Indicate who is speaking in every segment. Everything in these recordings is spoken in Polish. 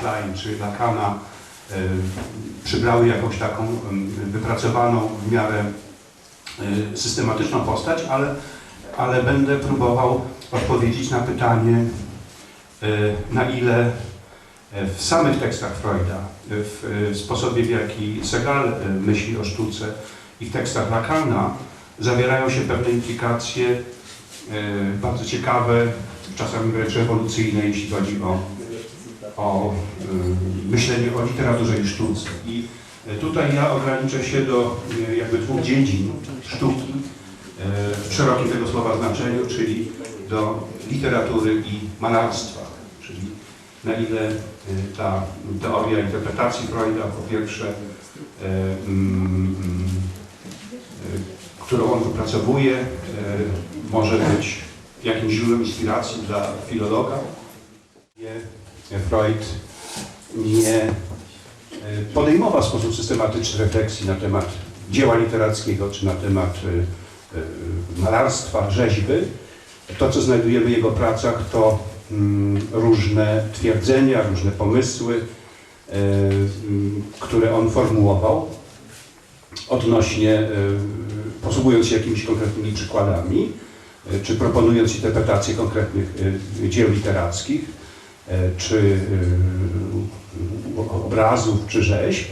Speaker 1: Klein czy Lacana y, przybrały jakąś taką wypracowaną w miarę y, systematyczną postać, ale, ale będę próbował odpowiedzieć na pytanie, y, na ile w samych tekstach Freuda, w sposobie w jaki Segal myśli o sztuce i w tekstach Lacana zawierają się pewne implikacje bardzo ciekawe, czasami wręcz rewolucyjne, jeśli chodzi o, o y, myślenie o literaturze i sztuce. I y, tutaj ja ograniczę się do y, jakby dwóch dziedzin sztuki w szerokim tego słowa znaczeniu, czyli do literatury i malarstwa, czyli na ile ta teoria interpretacji Freuda po pierwsze, którą on wypracowuje, może być jakimś źródłem inspiracji dla filologa. Freud nie y, podejmował w sposób systematyczny refleksji na temat dzieła literackiego czy na temat y, y, malarstwa, rzeźby. To, co znajdujemy w jego pracach, to mm, różne twierdzenia, różne pomysły, mm, które on formułował odnośnie, posługując się jakimiś konkretnymi przykładami, czy proponując interpretację konkretnych dzieł literackich, czy y, obrazów, czy rzeźb.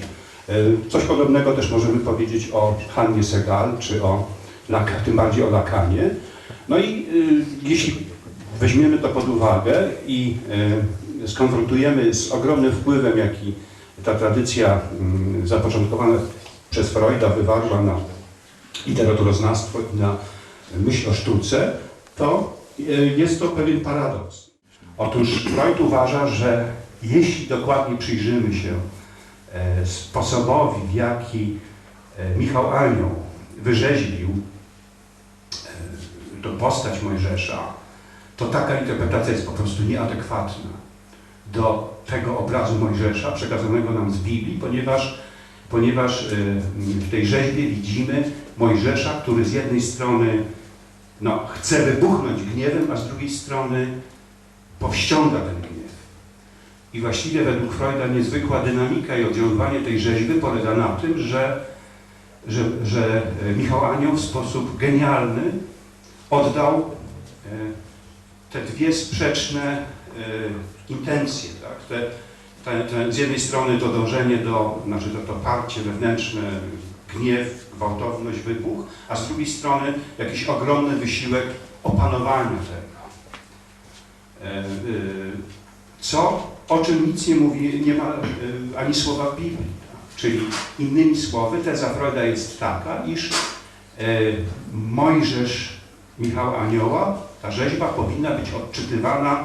Speaker 1: Y, Coś podobnego też możemy powiedzieć o Hannie Segal, czy o tym bardziej o Lakanie. No i jeśli weźmiemy to pod uwagę i skonfrontujemy z ogromnym wpływem, jaki ta tradycja y, zapoczątkowana przez Freuda wywarła na literaturoznawstwo i na myśl o sztuce, to jest to pewien paradoks. Otóż Freud uważa, że jeśli dokładnie przyjrzymy się e, sposobowi, w jaki e, Michał Anioł wyrzeźbił e, tą postać Mojżesza, to taka interpretacja jest po prostu nieadekwatna do tego obrazu Mojżesza przekazanego nam z Biblii, ponieważ, ponieważ w tej rzeźbie widzimy Mojżesza, który z jednej strony no, chce wybuchnąć gniewem, a z drugiej strony powściąga ten gniew. I właściwie według Freuda niezwykła dynamika i oddziaływanie tej rzeźby polega na tym, że, że, że Michał Anioł w sposób genialny oddał e, te dwie sprzeczne e, intencje. Tak? Te, te, te, z jednej strony to dążenie do, znaczy to, to parcie wewnętrzne, gniew, gwałtowność, wybuch, a z drugiej strony jakiś ogromny wysiłek opanowania tego. E, e, Co, o czym nic nie mówi, nie ma e, ani słowa w Biblii. tak? Czyli innymi słowy, teza Freuda jest taka, iż Mojżesz Michała Anioła, ta rzeźba powinna być odczytywana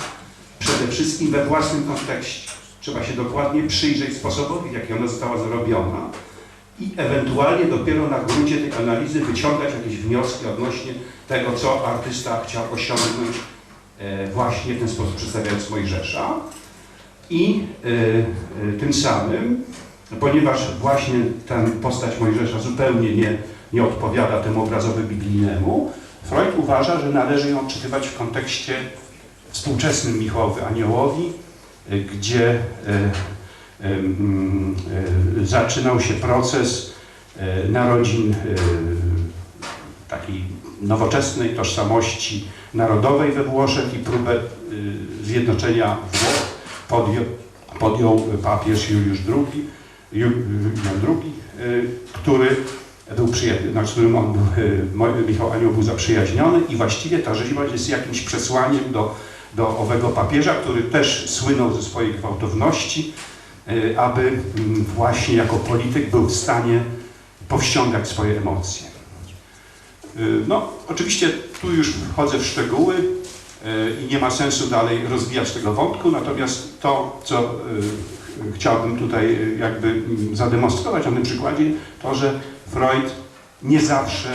Speaker 1: przede wszystkim we własnym kontekście. Trzeba się dokładnie przyjrzeć sposobowi, w jaki ona została zrobiona i ewentualnie dopiero na gruncie tej analizy wyciągać jakieś wnioski odnośnie tego, co artysta chciał osiągnąć właśnie w ten sposób przedstawiając Mojżesza. I e, e, tym samym, ponieważ właśnie ta postać Mojżesza zupełnie nie, nie odpowiada temu obrazowi biblijnemu, Freud uważa, że należy ją odczytywać w kontekście współczesnym Michałowi Aniołowi, e, gdzie e, e, e, zaczynał się proces e, narodzin e, takiej nowoczesnej tożsamości narodowej we Włoszech i próbę e, zjednoczenia Włoch podjął, podjął papież Juliusz II, Ju- Jan II, e, który był przyjemny, na którym on był, Mo- Michał Anioł był zaprzyjaźniony i właściwie ta rzeźba jest jakimś przesłaniem do, do owego papieża, który też słynął ze swojej gwałtowności, aby mm, właśnie jako polityk był w stanie powściągać swoje emocje. E, No, oczywiście tu już wchodzę w szczegóły e, i nie ma sensu dalej rozwijać tego wątku, natomiast to, co e, chciałbym tutaj jakby mm, zademonstrować na tym przykładzie, to, że Freud nie zawsze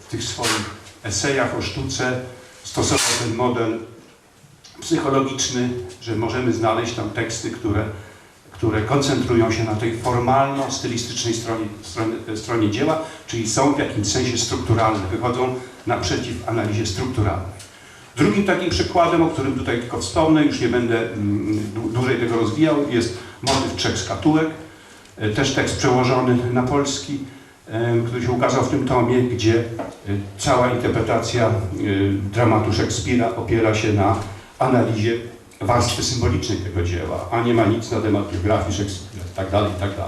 Speaker 1: w tych swoich esejach o sztuce stosował ten model psychologiczny, że możemy znaleźć tam teksty, które, które koncentrują się na tej formalno-stylistycznej stronie, stronie, stronie dzieła, czyli są w jakimś sensie strukturalne, wychodzą naprzeciw analizie strukturalnej. Drugim takim przykładem, o którym tutaj tylko wspomnę, już nie będę mm, dłu- dłużej tego rozwijał, jest motyw trzech szkatułek. E, Też tekst przełożony na polski, e, który się ukazał w tym tomie, gdzie e, cała interpretacja e, dramatu Szekspira opiera się na analizie warstwy symbolicznej tego dzieła, a nie ma nic na temat biografii Szekspira itd. itd.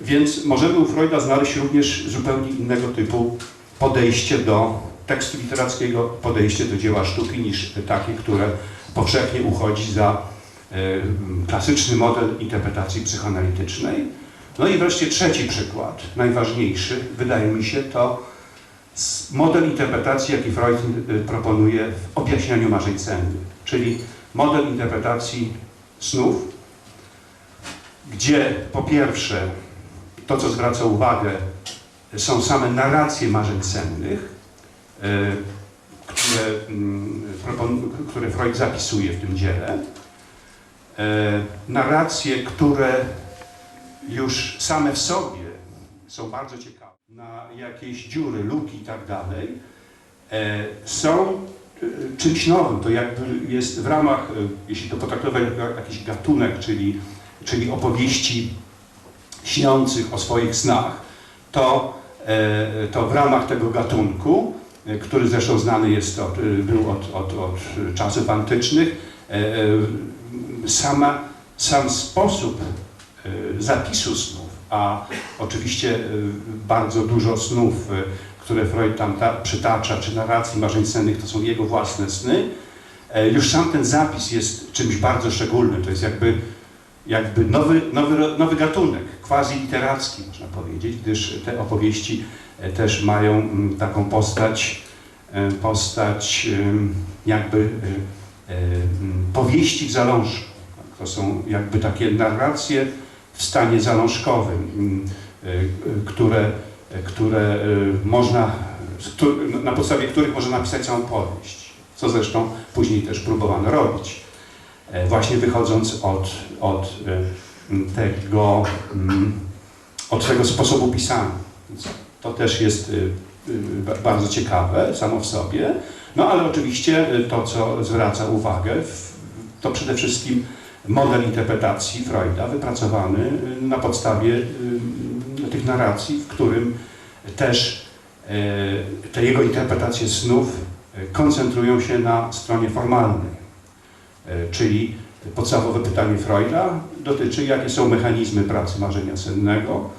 Speaker 1: Więc możemy u Freuda znaleźć również zupełnie innego typu podejście do tekstu literackiego, podejście do dzieła sztuki niż takie, które powszechnie uchodzi za e, klasyczny model interpretacji psychoanalitycznej. No i wreszcie trzeci przykład, najważniejszy, wydaje mi się, to model interpretacji, jaki Freud e, proponuje w objaśnianiu marzeń sennych, czyli model interpretacji snów, gdzie po pierwsze to, co zwraca uwagę, są same narracje marzeń sennych, e, które, mm, które Freud zapisuje w tym dziele. E, Narracje, które już same w sobie są bardzo ciekawe, na jakieś dziury, luki i tak dalej, e, są czymś nowym. To jakby jest w ramach, e, jeśli to potraktować jako jakiś gatunek, czyli, czyli opowieści śniących o swoich snach, to, e, to w ramach tego gatunku, e, który zresztą znany jest od, był od, od, od czasów antycznych, sama, sam sposób zapisu snów, a oczywiście bardzo dużo snów, które Freud tam ta, przytacza, czy narracji marzeń sennych, to są jego własne sny. E, Już sam ten zapis jest czymś bardzo szczególnym, to jest jakby jakby nowy, nowy, nowy gatunek, quasi-literacki można powiedzieć, gdyż te opowieści e, też mają mm, taką postać, e, postać jakby mm, powieści w zalążku. To są jakby takie narracje w stanie zalążkowym, mm, które, które e, można, na podstawie których można napisać całą powieść, co zresztą później też próbowano robić e, właśnie wychodząc od, od e, tego, mm, od tego sposobu pisania. To też jest e, e, ba- bardzo ciekawe samo w sobie. No ale oczywiście e, to, co zwraca uwagę, to przede wszystkim model interpretacji Freuda wypracowany e, na podstawie e, tych narracji, w którym też e, te jego interpretacje snów e, koncentrują się na stronie formalnej. E, Czyli podstawowe pytanie Freuda dotyczy, jakie są mechanizmy pracy marzenia sennego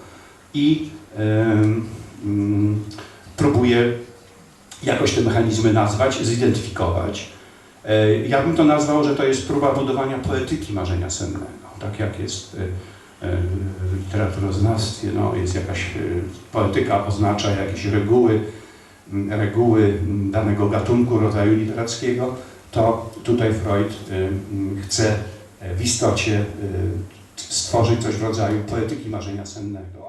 Speaker 1: i mm, próbuje jakoś te mechanizmy nazwać, zidentyfikować. Ja bym to nazwał, że to jest próba budowania poetyki marzenia sennego. Tak jak jest w literaturoznawstwie, no, jest jakaś e, poetyka oznacza jakieś reguły, m, reguły danego gatunku, rodzaju literackiego, to tutaj Freud y, mm, chce e, w istocie stworzyć coś w rodzaju poetyki marzenia sennego.